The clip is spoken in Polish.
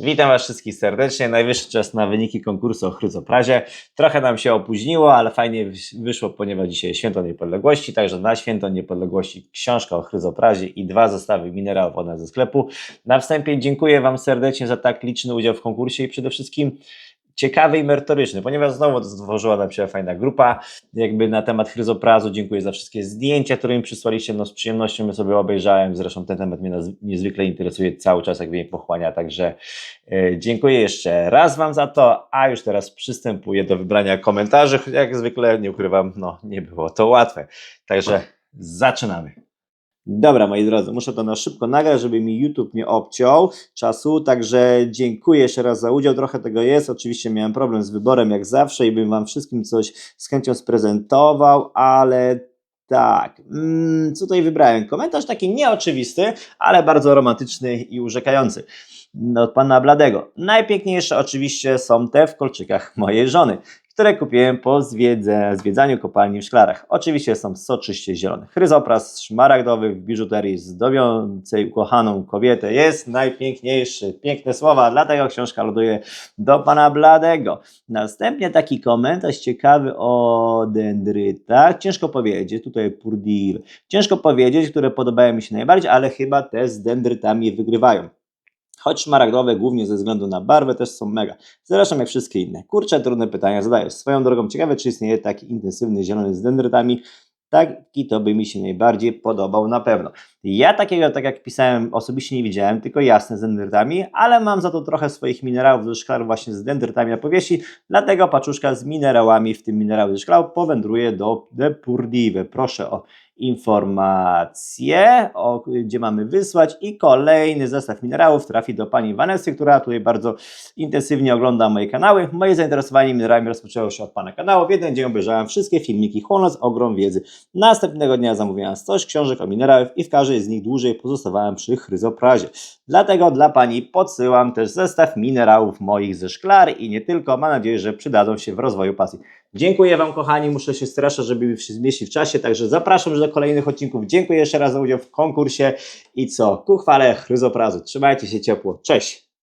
Witam Was wszystkich serdecznie. Najwyższy czas na wyniki konkursu o chryzoprazie. Trochę nam się opóźniło, ale fajnie wyszło, ponieważ dzisiaj Święto Niepodległości, także na Święto Niepodległości książka o chryzoprazie i dwa zestawy minerałów ze sklepu. Na wstępie dziękuję Wam serdecznie za tak liczny udział w konkursie i przede wszystkim ciekawy i merytoryczny, ponieważ znowu stworzyła nam się fajna grupa jakby na temat chryzoprazu. Dziękuję za wszystkie zdjęcia, które mi przysłaliście. No z przyjemnością je sobie obejrzałem. Zresztą ten temat mnie niezwykle interesuje cały czas, jak mnie pochłania. Także e, dziękuję jeszcze raz Wam za to. A już teraz przystępuję do wybrania komentarzy. Jak zwykle, nie ukrywam, no nie było to łatwe. Także zaczynamy. Dobra, moi drodzy, muszę to na szybko nagrać, żeby mi YouTube nie obciął czasu, także dziękuję jeszcze raz za udział, trochę tego jest, oczywiście miałem problem z wyborem jak zawsze i bym Wam wszystkim coś z chęcią sprezentował, ale tak, mm, co tutaj wybrałem? Komentarz taki nieoczywisty, ale bardzo romantyczny i urzekający od Pana Bladego. Najpiękniejsze oczywiście są te w kolczykach mojej żony, które kupiłem po zwiedze, zwiedzaniu kopalni w Szklarach. Oczywiście są soczyście zielone. Chryzopras szmaragdowy w biżuterii zdobiącej ukochaną kobietę jest najpiękniejszy. Piękne słowa, dlatego książka loduje do Pana Bladego. Następnie taki komentarz ciekawy o dendrytach. Ciężko powiedzieć, tutaj purdil. Ciężko powiedzieć, które podobają mi się najbardziej, ale chyba te z dendrytami wygrywają. Choć szmaragdowe głównie ze względu na barwę też są mega. Zresztą jak wszystkie inne. Kurczę, trudne pytania zadajesz. Swoją drogą ciekawe, czy istnieje taki intensywny zielony z dendrytami. Taki to by mi się najbardziej podobał na pewno. Ja takiego, tak jak pisałem, osobiście nie widziałem, tylko jasne z dendrytami, ale mam za to trochę swoich minerałów ze szklar właśnie z dendrytami na powierzchni, dlatego paczuszka z minerałami, w tym minerały ze szklar, powędruje do Depurdive. Proszę o informację, o, gdzie mamy wysłać i kolejny zestaw minerałów trafi do pani Vanessy, która tutaj bardzo intensywnie ogląda moje kanały. Moje zainteresowanie minerałami rozpoczęło się od pana kanału. W jeden dzień obejrzałem wszystkie filmiki, chłonąc ogrom wiedzy. Następnego dnia zamówiłem 100 książek o minerałach i w każdej z nich dłużej pozostawałem przy chryzoprazie. Dlatego dla pani podsyłam też zestaw minerałów moich ze szklar i nie tylko. Mam nadzieję, że przydadzą się w rozwoju pasji. Dziękuję Wam, kochani. Muszę się straszać, żeby się zmieścić w czasie, także zapraszam już do kolejnych odcinków. Dziękuję jeszcze raz za udział w konkursie i co? Ku chwale chryzoprazu. Trzymajcie się ciepło. Cześć!